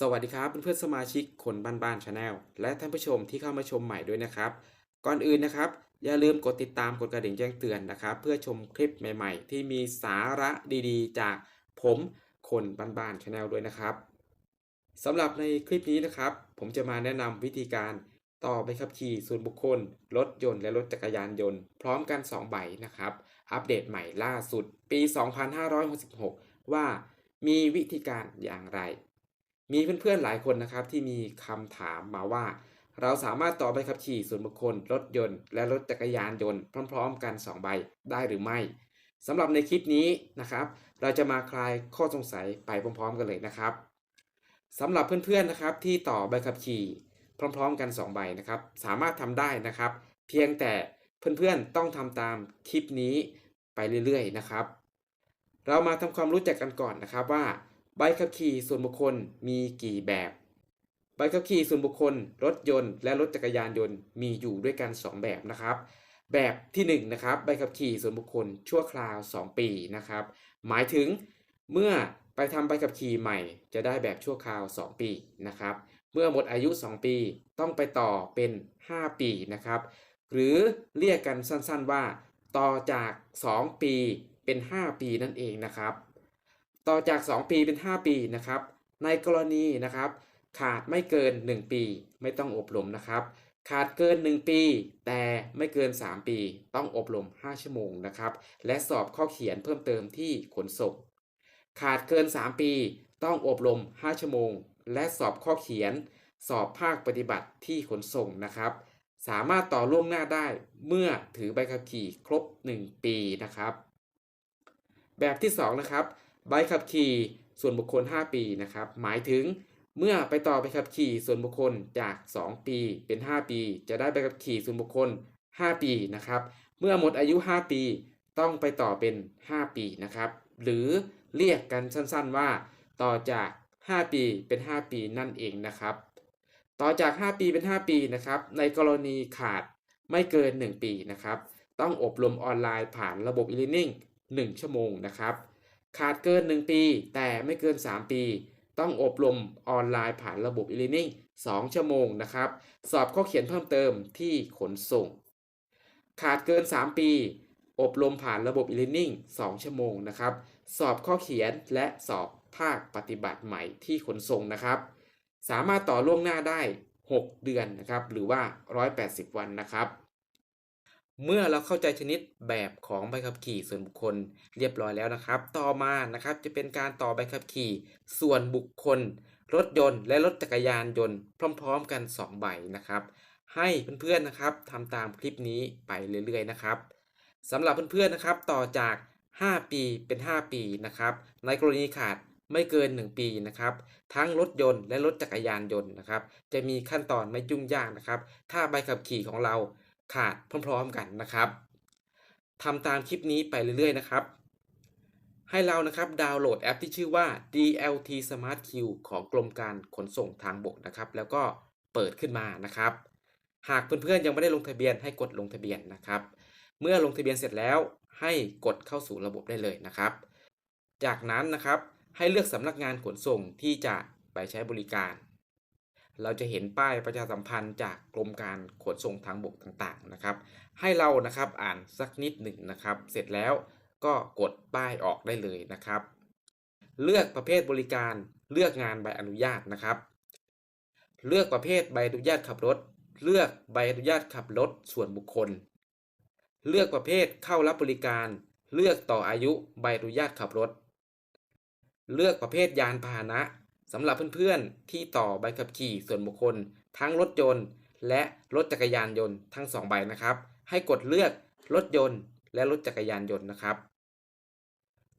สวัสดีครับเพื่อนๆสมาชิกคนบ้านๆชาแนลและท่านผู้ชมที่เข้ามาชมใหม่ด้วยนะครับ ก่อนอื่นนะครับ อย่าลืมกดติดตามกดกระดิ่งแจ้งเตือนนะครับ เพื่อชมคลิปใหม่ๆ ที่มีสาระดีๆ จากผมคนบ้านๆชาแนลด้วยนะครับสำหรับในคลิปนี้นะครับ ผมจะมาแนะนำวิธีการต่อใบขับขี่ส่วนบุคคล รถยนต์และรถจักรยานยนต์ พร้อมกัน 2 ใบนะครับ อัปเดตใหม่ล่าสุดปี 2566 ว่ามีวิธีการอย่างไร มีเพื่อนๆหลายคนนะครับที่มีคำถามมาว่า เราสามารถต่อใบขับขี่ส่วนบุคคลรถยนต์ และรถจักรยานยนต์พร้อม ๆ กัน 2 ใบได้หรือไม่สำหรับในคลิปนี้นะครับ เราจะมาคลายข้อสงสัยไปพร้อม ๆ กันเลยนะครับสำหรับเพื่อนๆนะครับที่ต่อใบขับขี่พร้อม ๆ กัน 2 ใบนะครับ สามารถทำได้นะครับ เพียงแต่เพื่อนๆต้องทำตามคลิปนี้ไปเรื่อยๆนะครับ เรามาทำความรู้จักกันก่อนนะครับว่า ใบขับขี่ส่วนบุคคลมีกี่แบบ ใบขับขี่ส่วนบุคคล รถยนต์และรถจักรยานยนต์มีอยู่ด้วยกัน 2 แบบนะครับ แบบที่1นะครับใบขับขี่ส่วนบุคคลชั่วคราว 2 ปีนะครับ หมายถึงเมื่อไปทำใบขับขี่ใหม่ จะได้แบบชั่วคราว 2 ปีนะครับ เมื่อหมดอายุ 2 ปีต้องไปต่อเป็น 5 ปีนะครับ หรือเรียกกันสั้นๆว่า ต่อจาก 2 ปีเป็น 5 ปีนั่นเองนะครับ ต่อจาก 2 ปีเป็น 5 ปีนะครับ ในกรณีนะครับ ขาดไม่เกิน 1 ปี ไม่ต้องอบรมนะครับ ขาดเกิน 1 ปี แต่ไม่เกิน 3 ปี ต้องอบรม 5 ชั่วโมงนะครับ และสอบข้อเขียนเพิ่มเติมที่ขนส่ง ขาดเกิน 3 ปี ต้องอบรม 5 ชั่วโมง และสอบข้อเขียน สอบภาคปฏิบัติที่ขนส่งนะครับ สามารถต่อล่วงหน้าได้เมื่อถือใบขับขี่ครบ 1 ปีนะครับ แบบที่ 2 นะครับ ใบขับขี่ส่วนบุคคล 5 ปีนะครับ หมายถึงเมื่อไปต่อใบขับขี่ส่วนบุคคลจาก 2 ปีเป็น 5 ปี จะได้ใบขับขี่ส่วนบุคคล 5 ปีนะครับ เมื่อหมดอายุ 5 ปีต้องไปต่อเป็น 5 ปีนะครับ หรือเรียกกันสั้นๆว่าต่อจาก 5 ปีเป็น 5 ปีนั่นเองนะครับ ต่อจาก 5 ปีเป็น 5 ปีนะครับ ในกรณีขาดไม่เกิน 1 ปีนะครับ ต้องอบรมออนไลน์ผ่านระบบ e-learning 1 ชั่วโมงนะครับ ขาดเกิน 1 ปี แต่ไม่เกิน 3 ปี ต้องอบรมออนไลน์ผ่านระบบ e-learning 2 ชั่วโมงนะครับ สอบข้อเขียนเพิ่มเติมที่ขนส่ง ขาดเกิน 3 ปี อบรมผ่านระบบ e-learning 2 ชั่วโมงนะครับ สอบข้อเขียนและสอบภาคปฏิบัติใหม่ที่ขนส่งนะครับ สามารถต่อล่วงหน้าได้ 6 เดือนนะครับ หรือว่า 180 วันนะครับ เมื่อเราเข้าใจชนิดแบบของใบขับขี่ส่วนบุคคลเรียบร้อยแล้วนะครับ ต่อมานะครับจะเป็นการต่อใบขับขี่ ส่วนบุคคล รถยนต์ และรถจักรยานยนต์พร้อม ๆ กัน 2 ใบนะครับ ให้เพื่อนๆนะครับทำตามคลิปนี้ไปเรื่อยๆนะครับสำหรับเพื่อนๆนะครับต่อจาก 5 ปีเป็น 5 ปีนะครับ ในกรณีขาดไม่เกิน 1 ปีนะครับ ทั้งรถยนต์และรถจักรยานยนต์นะครับ จะมีขั้นตอนไม่ยุ่งยากนะครับ ถ้าใบขับขี่ของเรา ขาดพร้อมๆกันนะครับทำตามคลิปนี้ไปเรื่อยๆนะครับ ให้เรานะครับดาวน์โหลดแอปที่ชื่อว่า DLT Smart Queue ของกรมการขนส่งทางบกนะครับ แล้วก็เปิดขึ้นมานะครับ หากเพื่อนๆยังไม่ได้ลงทะเบียนให้กดลงทะเบียนนะครับ เมื่อลงทะเบียนเสร็จแล้วให้กดเข้าสู่ระบบได้เลยนะครับ จากนั้นนะครับให้เลือกสำนักงานขนส่งที่จะไปใช้บริการ เราจะเห็นป้ายประชาสัมพันธ์จากกรมการขนส่งทางบกต่างๆนะครับ ให้เรานะครับอ่านสักนิดหนึ่งนะครับ เสร็จแล้วก็กดป้ายออกได้เลยนะครับ เลือกประเภทบริการเลือกงานใบอนุญาตนะครับ เลือกประเภทใบอนุญาตขับรถ เลือกใบอนุญาตขับรถส่วนบุคคล เลือกประเภทเข้ารับบริการ เลือกต่ออายุใบอนุญาตขับรถ เลือกประเภทยานพาหนะ สำหรับเพื่อนๆ ที่ต่อใบขับขี่ส่วนบุคคล ทั้งรถยนต์ และรถจักรยานยนต์ทั้ง 2 ใบนะครับ ให้กดเลือกรถยนต์ และรถจักรยานยนต์นะครับ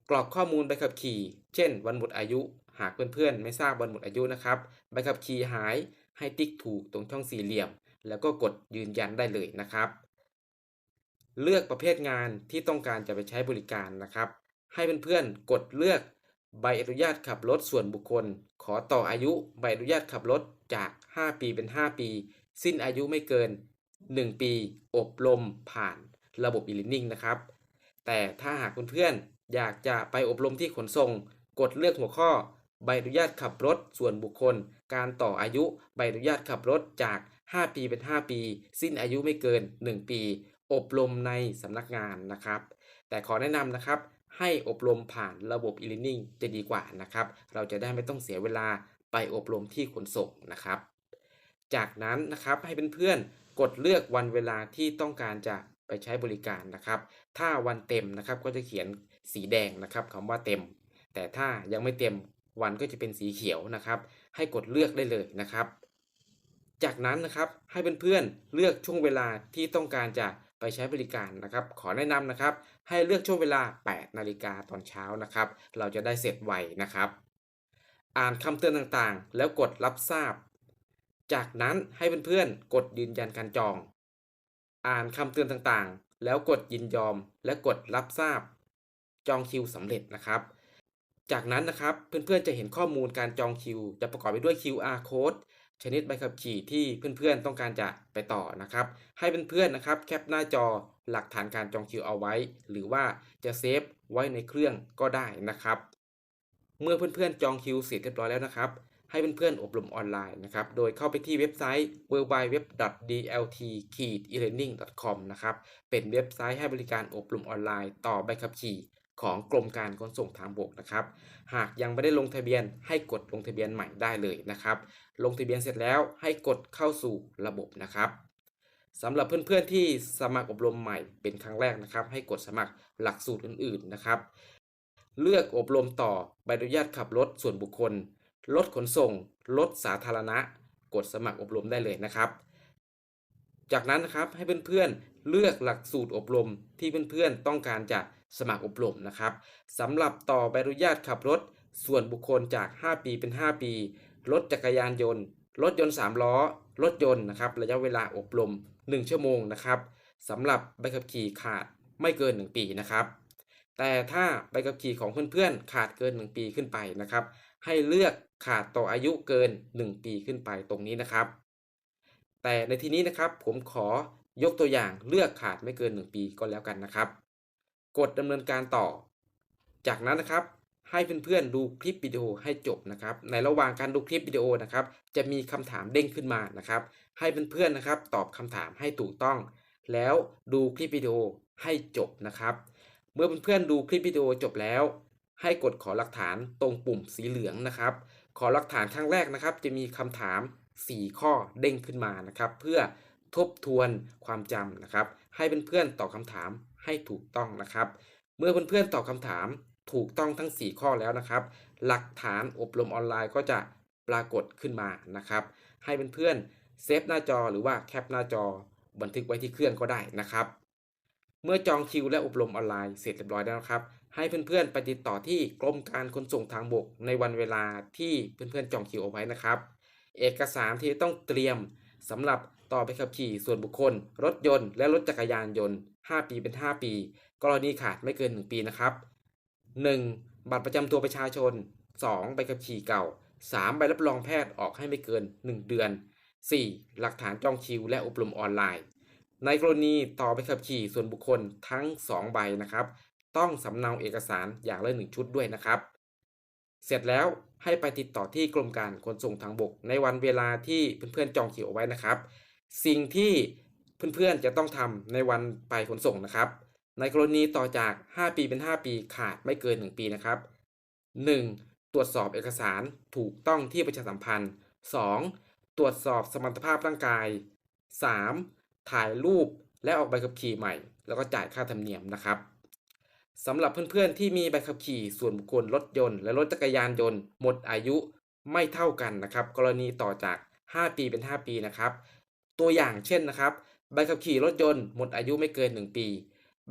กรอกข้อมูลใบขับขี่ เช่น วันหมดอายุ หากเพื่อนๆ ไม่ทราบวันหมดอายุนะครับใบขับขี่หายให้ติ๊กถูกตรงช่องสี่เหลี่ยม แล้วก็กดยืนยันได้เลยนะครับ เลือกประเภทงานที่ต้องการจะไปใช้บริการนะครับ ให้เพื่อนๆกดเลือก ใบอนุญาตขับรถส่วนบุคคล ขอต่ออายุใบอนุญาตขับรถจาก 5 ปีเป็น 5 ปี สิ้นอายุไม่เกิน 1 ปี อบรมผ่านระบบ e-learning นะครับ แต่ถ้าหากเพื่อนๆอยากจะไปอบรมที่ขนส่ง กดเลือกหัวข้อ ใบอนุญาตขับรถส่วนบุคคล การต่ออายุใบอนุญาตขับรถจาก 5 ปีเป็น 5 ปี สิ้นอายุไม่เกิน 1 ปี อบรมในสำนักงานนะครับ แต่ขอแนะนำนะครับ ให้อบรมผ่านระบบ e-learning จะดีกว่านะครับ เราจะได้ไม่ต้องเสียเวลาไปอบรมที่ขนส่งนะครับ จากนั้นนะครับให้เพื่อนๆกดเลือกวันเวลาที่ต้องการจะไปใช้บริการนะครับ ถ้าวันเต็มนะครับก็จะเขียนสีแดงนะครับคำว่าเต็ม แต่ถ้ายังไม่เต็มวันก็จะเป็นสีเขียวนะครับ ให้กดเลือกได้เลยนะครับ จากนั้นนะครับให้เพื่อนๆเลือกช่วงเวลาที่ต้องการจะ ไปใช้บริการนะครับ ขอแนะนำนะครับ ให้เลือกช่วงเวลา 8 นาฬิกาตอนเช้านะครับ เราจะได้เสร็จไวนะครับ อ่านคำเตือนต่างๆ แล้วกดรับทราบ จากนั้นให้เพื่อนๆ กดยืนยันการจอง อ่านคำเตือนต่างๆ แล้วกดยินยอม และกดรับทราบ จองคิวสำเร็จนะครับ จากนั้นนะครับเพื่อนๆจะเห็นข้อมูลการจองคิว จะประกอบไปด้วย QR code ชนิดใบขับขี่ที่เพื่อนๆต้องการจะไปต่อนะครับ ให้เพื่อนๆนะครับแคปหน้าจอหลักฐานการจองคิวเอาไว้ หรือว่าจะเซฟไว้ในเครื่องก็ได้นะครับ เมื่อเพื่อนๆจองคิวเสร็จเรียบร้อยแล้วนะครับให้เพื่อนๆอบรมออนไลน์นะครับ โดยเข้าไปที่เว็บไซต์ www.dlt-elearning.com นะครับ เป็นเว็บไซต์ให้บริการอบรมออนไลน์ต่อใบขับขี่ ของกรมการขนส่งทางบกนะครับ หากยังไม่ได้ลงทะเบียนให้กดลงทะเบียนใหม่ได้เลยนะครับ ลงทะเบียนเสร็จแล้วให้กดเข้าสู่ระบบนะครับสำหรับเพื่อนๆที่สมัครอบรมใหม่เป็นครั้งแรกนะครับ ให้กดสมัครหลักสูตรอื่นๆนะครับ เลือกอบรมต่อใบอนุญาตขับรถส่วนบุคคล รถขนส่ง รถสาธารณะ กดสมัครอบรมได้เลยนะครับ จากนั้นนะครับให้เพื่อนๆเลือกหลักสูตรอบรมที่เพื่อนๆต้องการจะ สมัครอบรมนะครับสำหรับต่อใบอนุญาตขับรถ ส่วนบุคคลจาก 5 ปีเป็น 5 ปี รถจักรยานยนต์ รถยนต์ 3 ล้อ รถยนต์นะครับระยะเวลาอบรม 1 ชั่วโมงนะครับสำหรับใบขับขี่ขาดไม่เกิน 1 ปีนะครับ แต่ถ้าใบขับขี่ของเพื่อนๆขาดเกิน 1 ปีขึ้นไปนะครับ ให้เลือกขาดต่ออายุเกิน 1 ปีขึ้นไปตรงนี้นะครับ แต่ในที่นี้นะครับผมขอยกตัวอย่างเลือกขาดไม่เกิน 1 ปีก็แล้วกันนะครับ กดดำเนินการต่อ จากนั้นนะครับให้เพื่อนๆดูคลิปวิดีโอให้จบนะครับ ในระหว่างการดูคลิปวิดีโอนะครับ จะมีคำถามเด้งขึ้นมานะครับ ให้เพื่อนๆนะครับ ตอบคำถามให้ถูกต้อง แล้วดูคลิปวิดีโอให้จบนะครับ เมื่อเพื่อนๆดูคลิปวิดีโอจบแล้ว ให้กดขอหลักฐานตรงปุ่มสีเหลืองนะครับ ขอหลักฐานครั้งแรกนะครับ จะมีคำถาม 4 ข้อเด้งขึ้นมานะครับ เพื่อทบทวนความจำนะครับ ให้เพื่อนๆตอบคำถาม ให้ถูกต้องนะครับ เมื่อเพื่อนๆตอบคำถามถูกต้องทั้ง 4 ข้อแล้วนะครับ หลักฐานอบรมออนไลน์ก็จะปรากฏขึ้นมานะครับ ให้เพื่อนๆเซฟหน้าจอหรือว่าแคปหน้าจอบันทึกไว้ที่เครื่องก็ได้นะครับ เมื่อจองคิวและอบรมออนไลน์เสร็จเรียบร้อยแล้วครับ ให้เพื่อนๆไปติดต่อที่กรมการขนส่งทางบกในวันเวลาที่เพื่อนๆจองคิวเอาไว้นะครับ เอกสารที่ต้องเตรียมสำหรับต่อไปขับขี่ส่วนบุคคล รถยนต์และรถจักรยานยนต์ 5 ปีเป็น 5 ปี กรณีขาดไม่เกิน 1 ปีนะครับ 1. บัตรประจำตัวประชาชน 2. ใบขับขี่เก่า 3. ใบรับรองแพทย์ออกให้ไม่เกิน 1 เดือน 4. หลักฐานจองคิวและอบรมออนไลน์ ในกรณีต่อใบขับขี่ส่วนบุคคลทั้ง 2 ใบนะครับ ต้องสำเนาเอกสารอย่างละหนึ่งชุดด้วยนะครับ เสร็จแล้วให้ไปติดต่อที่กรมการขนส่งทางบก ในวันเวลาที่เพื่อนๆจองคิวเอาไว้นะครับ สิ่งที่ เพื่อนๆจะต้องทำในวันไปขนส่งนะครับ ในกรณีต่อจาก 5 ปีเป็น 5 ปีขาดไม่เกิน 1 ปีนะครับ 1. ตรวจสอบเอกสารถูกต้องที่ประชาสัมพันธ์ 2. ตรวจสอบสมรรถภาพร่างกาย 3. ถ่ายรูปและออกใบขับขี่ใหม่ แล้วก็จ่ายค่าธรรมเนียมนะครับสำหรับเพื่อนๆที่มีใบขับขี่ส่วนบุคคลรถยนต์ และรถจักรยานยนต์ หมดอายุไม่เท่ากันนะครับ กรณีต่อจาก 5 ปีเป็น 5 ปีนะครับ ตัวอย่างเช่นนะครับ ใบขับขี่รถยนต์หมดอายุไม่เกิน 1 ปี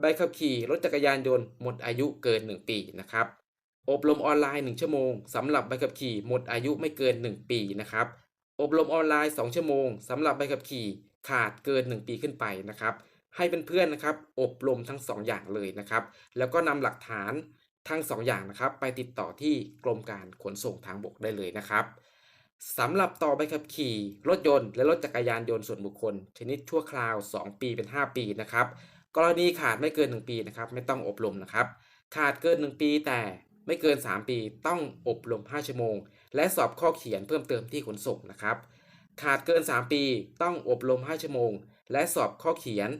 ใบขับขี่รถจักรยานยนต์หมดอายุเกิน 1 ปีนะครับอบรมออนไลน์ 1 ชั่วโมงสำหรับใบขับขี่หมดอายุไม่เกิน 1 ปีนะครับอบรมออนไลน์ 2 ชั่วโมงสำหรับใบขับขี่ขาดเกิน 1 ปีขึ้นไปนะครับให้เพื่อนๆนะครับอบรมทั้ง 2 อย่างเลยนะครับแล้วก็นำหลักฐานทั้ง 2 อย่างนะครับไปติดต่อที่กรมการขนส่งทางบกได้เลยนะครับ สำหรับต่อใบขับขี่ รถยนต์และรถจักรยานยนต์ส่วนบุคคล ชนิดชั่วคราว 2 ปีเป็น 5 ปีนะครับ กรณีขาดไม่เกิน 1 ปีนะครับไม่ต้องอบรมนะครับ ขาดเกิน 1 ปีแต่ไม่เกิน 3 ปีต้องอบรม 5 ชั่วโมง และสอบข้อเขียนเพิ่มเติมที่ขนส่งนะครับ ขาดเกิน 3 ปีต้องอบรม 5 ชั่วโมง และสอบข้อเขียน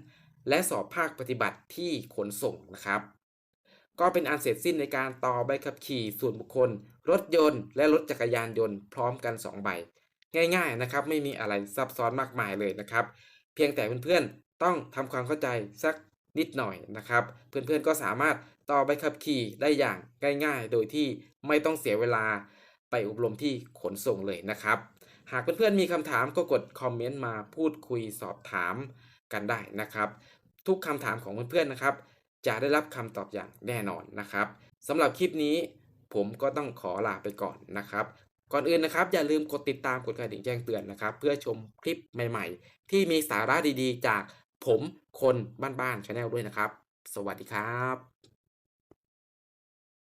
และสอบภาคปฏิบัติที่ขนส่งนะครับ ก็เป็นอันเสร็จสิ้นในการต่อใบขับขี่ส่วนบุคคล รถยนต์และรถจักรยานยนต์พร้อมกัน 2 ใบ ง่าย ๆนะครับ ไม่มีอะไรซับซ้อนมากมายเลยนะครับ เพียงแต่เพื่อนๆต้องทำความเข้าใจสักนิดหน่อยนะครับ เพื่อนๆก็สามารถต่อใบขับขี่ได้อย่างง่าย ๆ โดยที่ไม่ต้องเสียเวลาไปอบรมที่ขนส่งเลยนะครับ หากเพื่อนๆมีคำถามก็กดคอมเมนต์มาพูดคุยสอบถามกันได้นะครับ ทุกคำถามของเพื่อนๆนะครับ จะได้รับคำตอบอย่างแน่นอนนะครับสำหรับคลิปนี้ ผมก็ต้องขอลาไปก่อนนะครับ ก่อนอื่นนะครับ อย่าลืมกดติดตามกดกระดิ่งแจ้งเตือนนะครับ เพื่อชมคลิปใหม่ ๆ ที่มีสาระดีๆ จากผมคนบ้านๆชาแนลด้วยนะครับ สวัสดีครับ